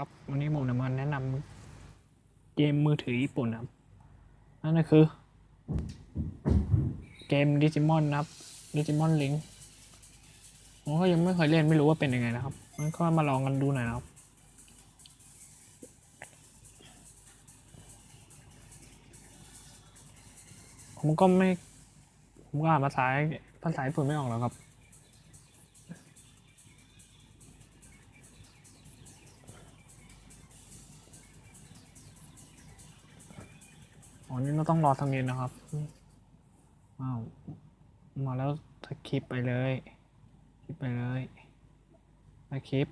ครับวันนี้ผมจะมาแนะนำเกมมือถือญี่ปุ่นครับนั่นก็คือ เกมดิจิมอนนะครับดิจิมอนลิงผมก็ยังไม่เคยเล่นไม่รู้ว่าเป็นยังไงนะครับมันก็มาลองกันดูหน่อยนะครับ ผมก็ไม่ ผมก็อ่านภาษาภาษาญี่ปุ่นไม่ออกหรอกครับ อ๋อนี่เราต้องรอทางนี้นะครับว้าวมาแล้วสคริปไปเลย คลิปไปเลยสคริป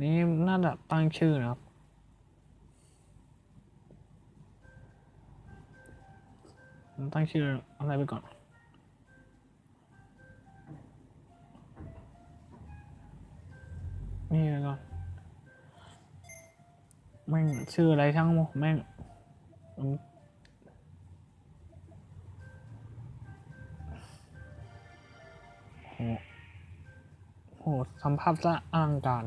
นี่น่าจะตั้งชื่อนะครับ ตั้งชื่ออะไรไปก่อนนี่ก่อนแม่งชื่ออะไรช่างแม่ง โหโหสัมภาพจะอ้างการ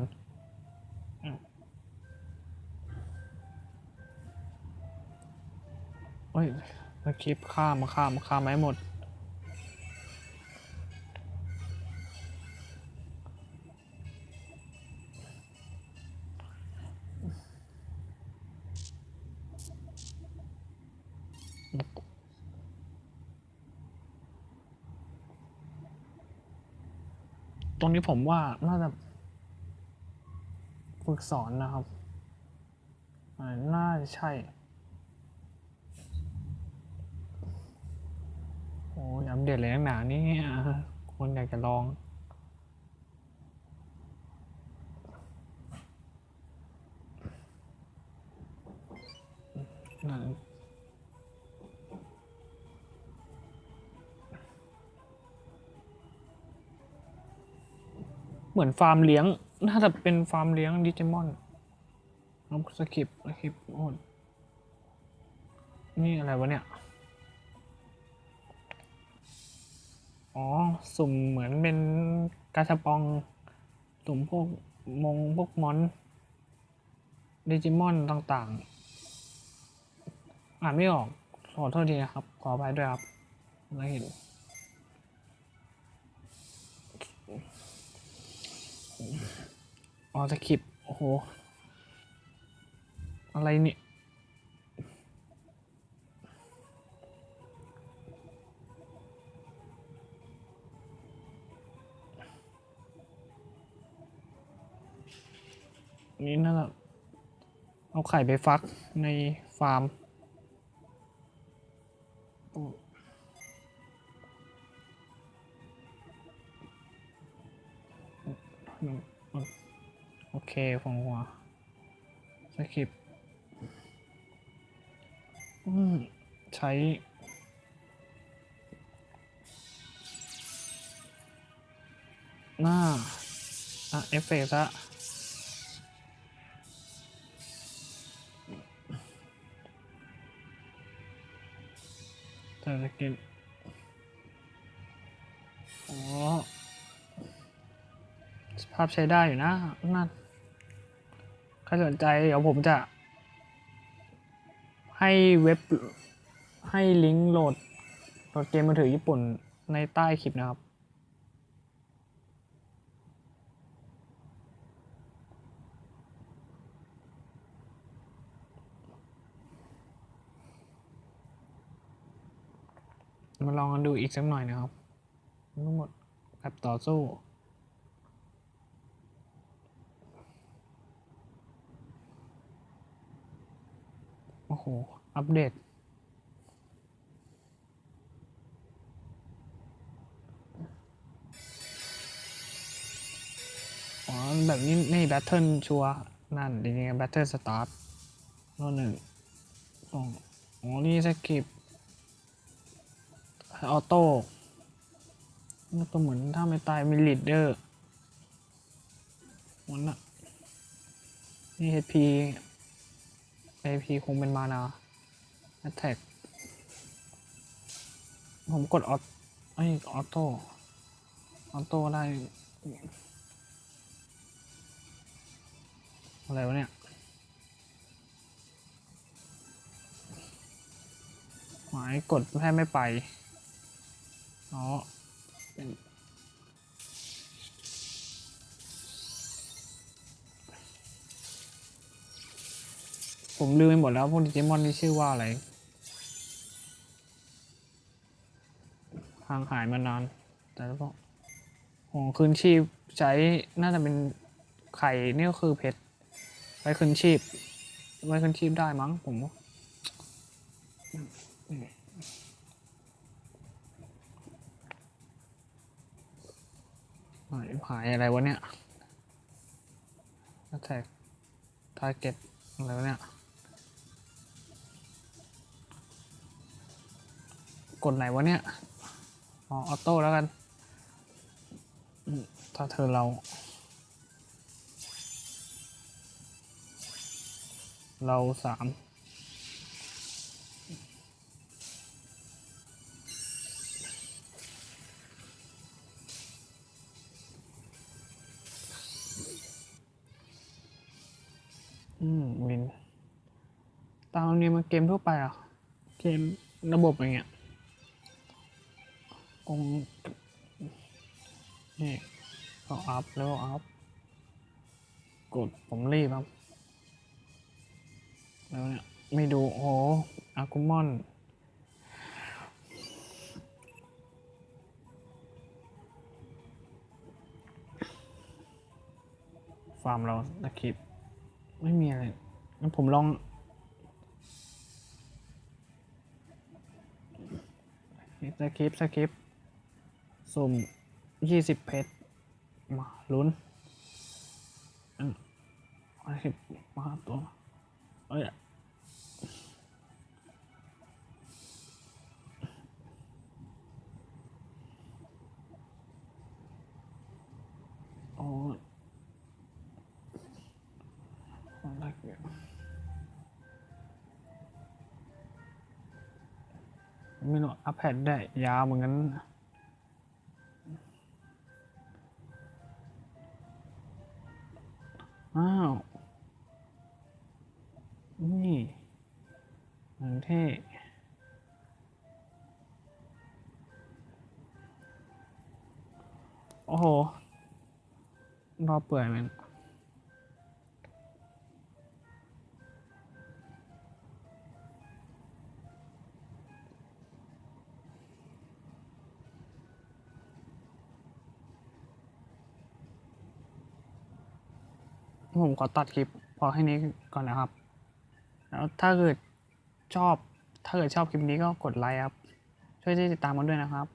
เฮ้ยสคลิปข้ามาข้ามาข้ามไม่หมด ตรงนี้ผมว่าน่าจะฝึกสอนนะครับ น่าจะใช่ โอ้ยอัปเดตเลยนักหนานี่คนอยากจะลองนั่น มือนฟาร์มเลี้ยง น่าจะเป็นฟาร์มเลี้ยงดิจิมอนน้องสกิปสกิปโอ้นี่อะไรวะเนี่ย อ๋อ สุ่มเหมือนเป็นกาชาปอง สุ่มพวกมงพวกมอนดิจิมอนต่างๆ อ่านไม่ออก ขอโทษทีนะครับ ขออภัยด้วยครับไม่เห็น ออสคริปโอ้โห อะไรเนี่ยนี่น่าจะเอาไข่ไปฟักในฟาร์ม โอเคฟังหัวสคริปต์ใช้ หน้า อะ เอฟเฟกต์ละแต่สกินาพใช้ได้อยู่นะนั่นใครสนใจเดี๋ยวผมจะ ให้เว็บให้ลิงก์โหลดโหลดเกมมือถือญี่ปุ่นในใต้คลิปนะครับมาลองกันดูอีกสักหน่อยนะครับทั้งหมดแบบต่อสู้ โห อัปเดต อ๋อ แบบนี้นี่แบทเทิลชัวนั่นดีไงแบทเทิลสตาร์ทรอบหนึ่งสองอ๋อ นี่สกิปออโต้มันก็เหมือนถ้าไม่ตายมีลีดเดอร์มันอะนี่ HP AP คงเป็นมานา Attack ผมกดออไอออโต้ออโต้ได้ออะไรวะเนี่ยหมายกดแค่ไม่ไป อ๋อเป็น ผมลืมไปหมดแล้วพวกดิจิมอนนี่ชื่อว่าอะไรห่างหายมานาน แต่แล้วก็โหคืนชีพใช้น่าจะเป็นไข่นี่ก็คือเพชรไว้คืนชีพ ไว้คืนชีพได้มั้งผมหายหายอะไรวะเนี่ยแท็กทาร์เก็ตอะไรวะเนี่ย กดไหนวะเนี่ยออโต้แล้วกัน ถ้าเธอเรา เราสามอืมวิน ตามนี้มันเกมทั่วไปอะ เกมระบบอย่างเงี้ย กงนี่ก็อัพแล้วอัพกดผมรีบครับ แล้วเนี่ยไม่ดูโอ้โหอากุมอนฟาร์มเราตะคลิป ไม่มีอะไรงั้นผมลอง สคริปต์สคริปต์ สุ่มยี่สิบเพชรมาลุ้นอันอะไรมาตัวเอ้ยโอ้ยอะไรเนี่ยไม่รู้อัพแพดได้ยาวเหมือนกัน อ้าว นี่หนังเท่โอ้โห รอเปื่อยมัน ผมขอตัดคลิปพอแค่นี้ก่อนนะครับ แล้วถ้าเกิดชอบ ถ้าเกิดชอบคลิปนี้ก็กดไลค์ครับ ช่วยติดตามกันด้วยนะครับ